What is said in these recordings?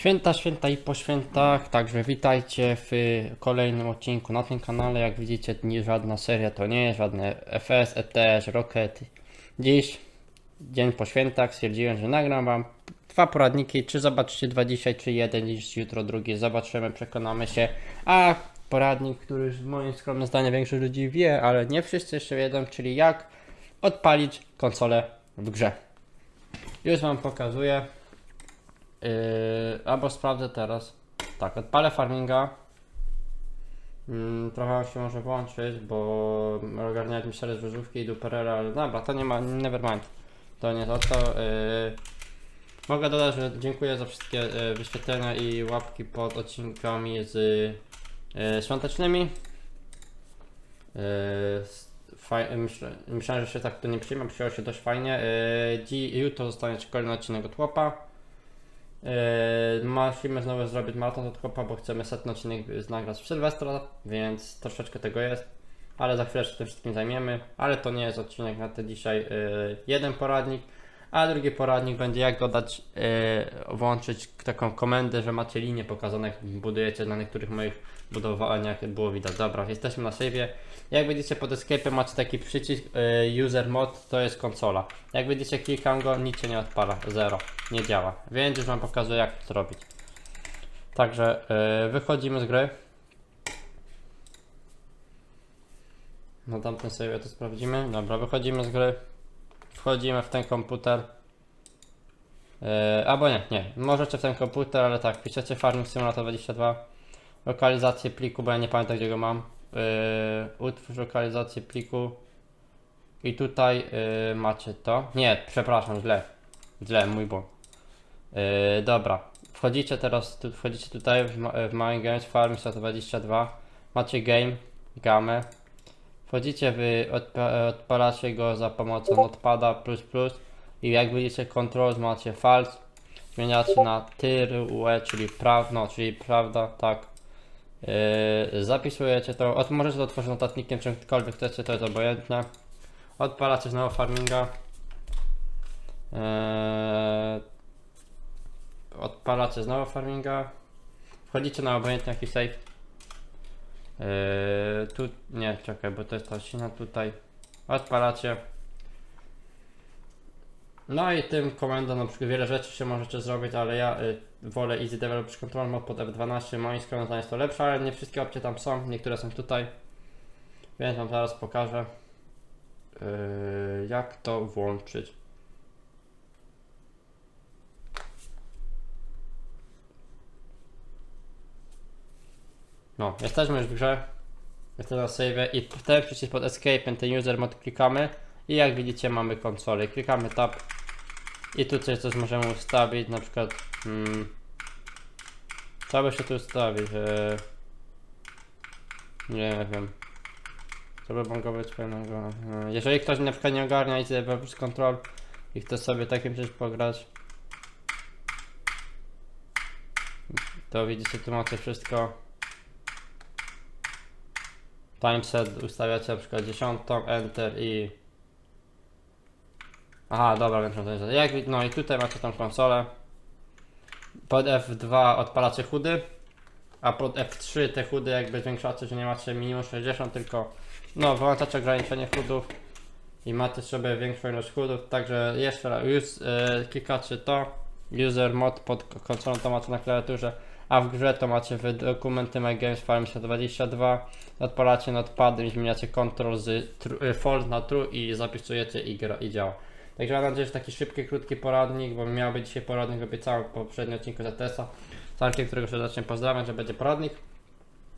Święta, święta i po świętach, także witajcie w kolejnym odcinku na tym kanale. Jak widzicie, nie żadna seria to nie jest, żadne FS, ETS, Rocket. Dziś, dzień po świętach, stwierdziłem, że nagram wam dwa poradniki, czy zobaczycie dwa dzisiaj, czy jeden, dziś, jutro drugi, zobaczymy, przekonamy się. A poradnik, który już moim skromnym zdaniem większość ludzi wie, ale nie wszyscy jeszcze wiedzą, czyli jak odpalić konsolę w grze. Już wam pokazuję. Yy, albo sprawdzę teraz. Tak, odpalę farminga. Mm, trochę się może włączyć, bo ogarniać mi szereg wyżówki i duperera, ale dobra, to nie ma, never mind. To nie to, to yy, Mogę dodać, że dziękuję za wszystkie yy, wyświetlenia i łapki pod odcinkami z yy, świątecznymi. Yy, myślę, myślałem, że się tak to nie przyjmie, przyjęło się dość fajnie. Yy, jutro zostanie kolejny odcinek od chłopa. Yy, Musimy znowu zrobić maraton od chłopa, bo chcemy setny odcinek nagrać w Sylwestra, więc troszeczkę tego jest. Ale za chwilę się tym wszystkim zajmiemy. Ale to nie jest odcinek na te dzisiaj yy, jeden poradnik, a drugi poradnik będzie jak dodać, yy, włączyć taką komendę, że macie linie pokazane, jak budujecie na niektórych moich budowaniach było widać. Dobra, jesteśmy na save'ie. Jak widzicie pod escape macie taki przycisk yy, user mod, to jest konsola. Jak widzicie klikam go, nic się nie odpala, zero, nie działa. Więc już wam pokazuję jak to zrobić. Także yy, wychodzimy z gry. Na tamtym sobie to sprawdzimy. Dobra, wychodzimy z gry. Wchodzimy w ten komputer. Yy, albo nie, nie. Możecie w ten komputer, ale tak, piszecie Farming Simulator 22. Lokalizację pliku, bo ja nie pamiętam gdzie go mam. Yy, utwórz lokalizację pliku. I tutaj yy, macie to. Nie, przepraszam, źle. Źle, mój błąd. Yy, dobra. Wchodzicie teraz, tu, wchodzicie tutaj w, w My Games Farm 122. Macie game, gamę. Wchodzicie wy, odpa, odpalacie go za pomocą notepada plus plus i jak widzicie controls macie false. Zmieniacie na tyrue, czyli praw, no, czyli prawda, tak. Yy, zapisujecie to, od, możecie to otworzyć notatnikiem, czymkolwiek chcecie, to jest obojętne. Odpalacie znowu farminga. Eee, odpalacie znowu farminga. Wchodzicie na obojętny jaki save. Eee, tu, nie, czekaj, bo to jest ta tutaj. Odpalacie. No i tym komendą na przykład wiele rzeczy się możecie zrobić, ale ja y, wolę Easy Developer Control Mod pod F12. Moim skromnym jest to lepsze, ale nie wszystkie opcje tam są. Niektóre są tutaj. Więc wam zaraz pokażę. Yy, jak to włączyć. No, jesteśmy już w grze. Jestem na save i ten przycisk pod escape, ten user mod klikamy i jak widzicie mamy konsolę. Klikamy tab i tu coś, coś możemy ustawić, na przykład hmm, co by się tu ustawić? Eee, nie wiem. Co by mogło być fajnego? Eee, Jeżeli ktoś na przykład nie ogarnia i Developers Control i chce sobie takim czymś pograć, to widzicie tu macie wszystko. Timeset ustawiacie na przykład 10, Enter i... Aha, dobra, wiem, to jest. Jak, no i tutaj macie tą konsolę. Pod F2 odpalacie chudy, a pod F3 te chudy jakby zwiększacie, że nie macie minimum 60, tylko no wyłączacie ograniczenie chudów i macie sobie większą ilość chudów, także jeszcze raz, już e, klikacie to, user mod pod konsolą to macie na klawiaturze, a w grze to macie w dokumenty My Games Farm 22, odpalacie notpadem i zmieniacie control z e, false na true i zapisujecie i gra i działa. Także mam nadzieję, że taki szybki, krótki poradnik, bo miał być dzisiaj poradnik, obiecałem w poprzednim odcinku ZTS-a. Całkiem, którego serdecznie pozdrawiam, że będzie poradnik.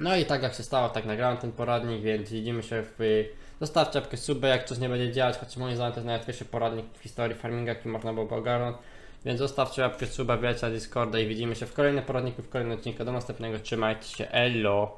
No i tak jak się stało, tak nagrałem ten poradnik, więc widzimy się w... Zostawcie łapkę suby, jak coś nie będzie działać, choć moim zdaniem to jest najłatwiejszy poradnik w historii farminga, jaki można było ogarnąć. Więc zostawcie łapkę suba, wbijajcie na Discorda i widzimy się w kolejnym poradniku, w kolejnym odcinku. Do następnego, trzymajcie się, elo!